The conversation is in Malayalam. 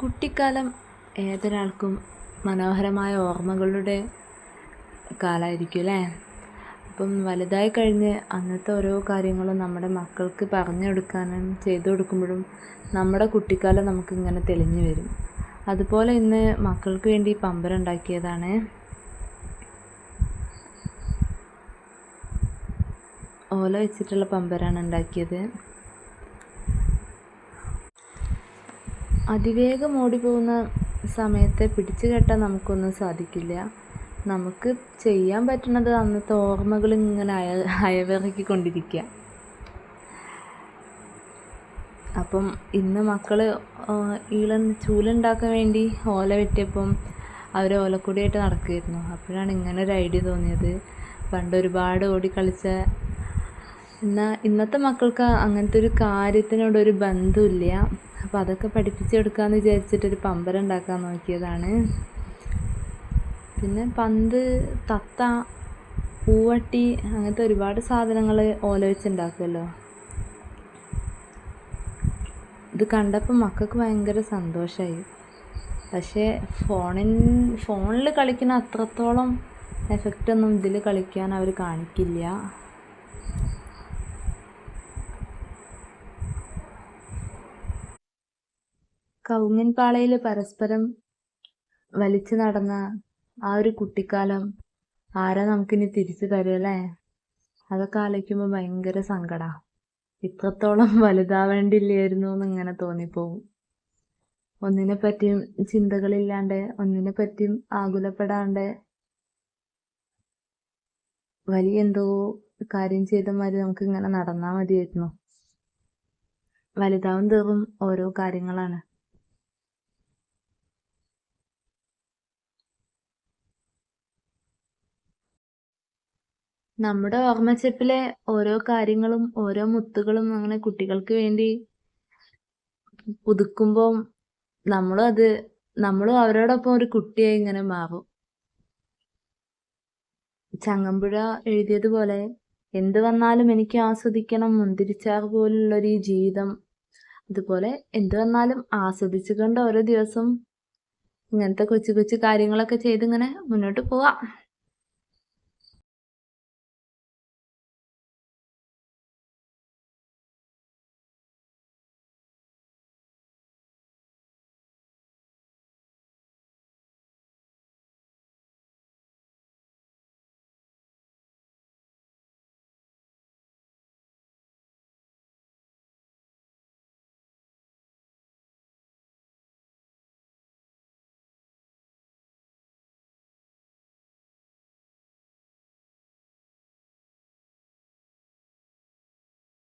കുട്ടിക്കാലം ഏതൊരാൾക്കും മനോഹരമായ ഓർമ്മകളുടെ കാലമായിരിക്കും അല്ലേ? അപ്പം വലുതായി കഴിഞ്ഞ് അന്നത്തെ ഓരോ കാര്യങ്ങളും നമ്മുടെ മക്കൾക്ക് പറഞ്ഞു കൊടുക്കാനും ചെയ്തു കൊടുക്കുമ്പോഴും നമ്മുടെ കുട്ടിക്കാലം നമുക്കിങ്ങനെ തെളിഞ്ഞു വരും. അതുപോലെ ഇന്ന് മക്കൾക്ക് വേണ്ടി പമ്പരുണ്ടാക്കിയതാണ് ഓല വെച്ചിട്ടുള്ള പമ്പരാണ് ഉണ്ടാക്കിയത്. അതിവേഗം ഓടിപ്പോകുന്ന സമയത്തെ പിടിച്ചു കെട്ടാൻ നമുക്കൊന്നും സാധിക്കില്ല. നമുക്ക് ചെയ്യാൻ പറ്റുന്നത് അന്നത്തെ ഓർമ്മകൾ ഇങ്ങനെ അയ അയവിറക്കിക്കൊണ്ടിരിക്കുക. അപ്പം ഇന്ന് മക്കൾ ഈള ചൂലുണ്ടാക്കാൻ വേണ്ടി ഓല വെട്ടിയപ്പം അവർ ഓലക്കൂടിയായിട്ട് നടക്കുമായിരുന്നു അപ്പോഴാണ് ഇങ്ങനെ ഒരു ഐഡിയ തോന്നിയത്. പണ്ട് ഒരുപാട് ഓടി കളിച്ച എന്നാൽ ഇന്നത്തെ മക്കൾക്ക് അങ്ങനത്തെ ഒരു കാര്യത്തിനോടൊരു ബന്ധമില്ല അപ്പോൾ അതൊക്കെ പഠിപ്പിച്ചെടുക്കാമെന്ന് വിചാരിച്ചിട്ടൊരു പമ്പരം ഉണ്ടാക്കാൻ നോക്കിയതാണ്. പിന്നെ പന്ത് തത്ത പൂവട്ടി അങ്ങനത്തെ ഒരുപാട് സാധനങ്ങൾ ഓല വെച്ച് ഉണ്ടാക്കുമല്ലോ ഇത് കണ്ടപ്പോൾ മക്കൾക്ക് ഭയങ്കര സന്തോഷമായി പക്ഷേ ഫോണിൻ ഫോണിൽ കളിക്കുന്ന അത്രത്തോളം എഫക്റ്റൊന്നും ഇതിൽ കളിക്കാൻ അവർ കാണിക്കില്ല. കവുങ്ങിൻ പാളയിൽ പരസ്പരം വലിച്ചു നടന്ന ആ ഒരു കുട്ടിക്കാലം ആരാ നമുക്കിനി തിരിച്ചു തരുമല്ലേ അതൊക്കെ ആലോചിക്കുമ്പോൾ ഭയങ്കര സങ്കട. ഇത്രത്തോളം വലുതാവേണ്ടില്ലായിരുന്നു എന്നിങ്ങനെ തോന്നിപ്പോവും. ഒന്നിനെ പറ്റിയും ചിന്തകളില്ലാണ്ട് ഒന്നിനെ പറ്റിയും ആകുലപ്പെടാണ്ട് വലിയ എന്തോ കാര്യം ചെയ്ത മാതിരി നമുക്ക് ഇങ്ങനെ നടന്നാൽ മതിയായിരുന്നു. വലുതാവും തീറും ഓരോ കാര്യങ്ങളാണ്. നമ്മുടെ ഓർമ്മച്ചെപ്പിലെ ഓരോ കാര്യങ്ങളും ഓരോ മുത്തുകളും അങ്ങനെ കുട്ടികൾക്ക് വേണ്ടി പുതുക്കുമ്പോൾ നമ്മളും അത് നമ്മളും അവരോടൊപ്പം ഒരു കുട്ടിയായി ഇങ്ങനെ മാറും. ചങ്ങമ്പുഴ എഴുതിയതുപോലെ എന്ത് വന്നാലും എനിക്ക് ആസ്വദിക്കണം മുന്തിരിച്ചാർ പോലുള്ളൊരു ജീവിതം. അതുപോലെ എന്ത് വന്നാലും ആസ്വദിച്ചുകൊണ്ട് ഓരോ ദിവസം ഇങ്ങനത്തെ കൊച്ചു കൊച്ചു കാര്യങ്ങളൊക്കെ ചെയ്തിങ്ങനെ മുന്നോട്ട് പോവാം.